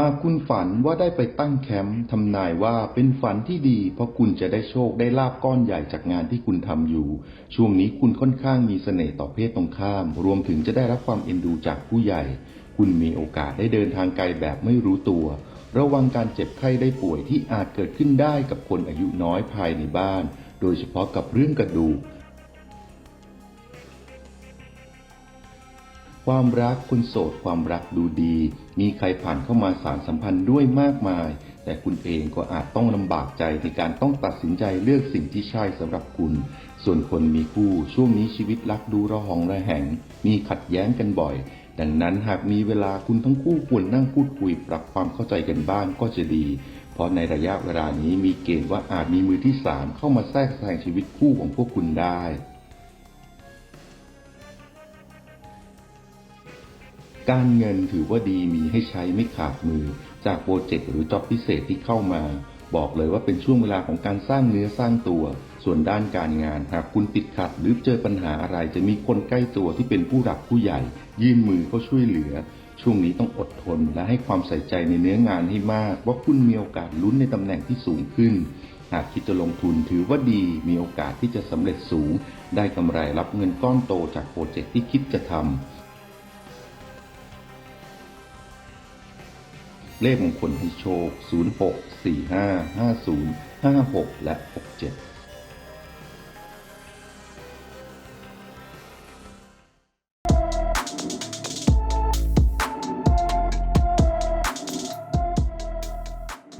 หากคุณฝันว่าได้ไปตั้งแคมป์ทำนายว่าเป็นฝันที่ดี เพราะคุณจะได้โชคได้ลาบก้อนใหญ่จากงานที่คุณทำอยู่ ช่วงนี้คุณค่อนข้างมีเสน่ห์ต่อเพศตรงข้าม รวมถึงจะได้รับความเอ็นดูจากผู้ใหญ่ คุณมีโอกาสได้เดินทางไกลแบบไม่รู้ตัว ระวังการเจ็บไข้ได้ป่วยที่อาจเกิดขึ้นได้กับคนอายุน้อยภายในบ้าน โดยเฉพาะกับเรื่องกระดูก ความรักคุณโสดความรักดูดี มีใครผ่านเข้ามาสารสัมพันธ์ด้วยมากมาย แต่คุณเองก็อาจต้องลำบากใจในการต้องตัดสินใจเลือกสิ่งที่ใช่สำหรับคุณ ส่วนคนมีคู่ช่วงนี้ชีวิตรักดูระหองระแหง มีขัดแย้งกันบ่อย ดังนั้นหากมีเวลาคุณทั้งคู่ควรนั่งพูดคุยปรับความเข้าใจกันบ้างก็จะดี เพราะในระยะเวลานี้มีเกณฑ์ว่าอาจมีมือที่สามเข้ามาแทรกแซงชีวิตคู่ของพวกคุณได้ การเงินถือว่าดีมีให้ใช้ไม่ขาดมือ จากโปรเจกต์หรือจ็อบพิเศษที่เข้ามา บอกเลยว่าเป็นช่วงเวลาของการสร้างเนื้อสร้างตัว ส่วนด้านการงานหากคุณติดขัด หรือเจอปัญหาอะไรจะมีคนใกล้ตัวที่เป็นผู้หลักผู้ใหญ่ ยื่นมือเข้าช่วยเหลือ ช่วงนี้ต้องอดทนและให้ความใส่ใจในเนื้องานให้มาก ว่าคุณมีโอกาสลุ้นในตำแหน่งที่สูงขึ้นหากคิดจะลงทุนถือว่าดีมีโอกาสที่จะสำเร็จสูง ได้กำไรรับเงินก้อนโตจากโปรเจกต์ที่คิดจะทำ เลขมงคลให้โชค 06 45 50 56 และ 67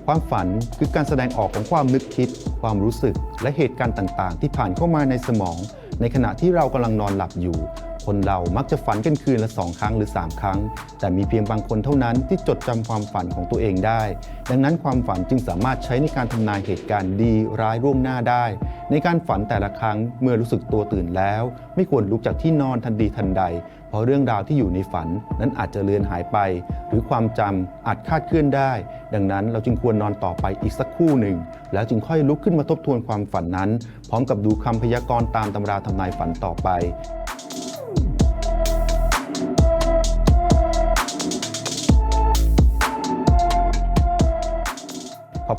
ความฝันคือการแสดงออกของความนึกคิด ความรู้สึก และเหตุการณ์ต่าง ๆ ที่ผ่านเข้ามาในสมอง ในขณะที่เรากำลังนอนหลับอยู่ คนเรามักจะฝันกันคืนละสองครั้งหรือ 3 ครั้ง แต่มีเพียงบางคนเท่านั้นที่จดจำความฝันของตัวเองได้ ดังนั้นความฝันจึงสามารถใช้ในการทำนายเหตุการณ์ดีร้ายร่วงหน้าได้ ในการฝันแต่ละครั้งเมื่อรู้สึกตัวตื่นแล้ว ไม่ควรลุกจากที่นอนทันทีทันใด เพราะเรื่องราวที่อยู่ในฝันนั้นอาจจะเลือนหายไป หรือความจำอาจคาดเคลื่อนได้ ดังนั้นเราจึงควรนอนต่อไปอีกสักครู่หนึ่ง แล้วจึงค่อยลุกขึ้นมาทบทวนความฝันนั้น พร้อมกับดูคำพยากรณ์ตามตำราทำนายฝันต่อไป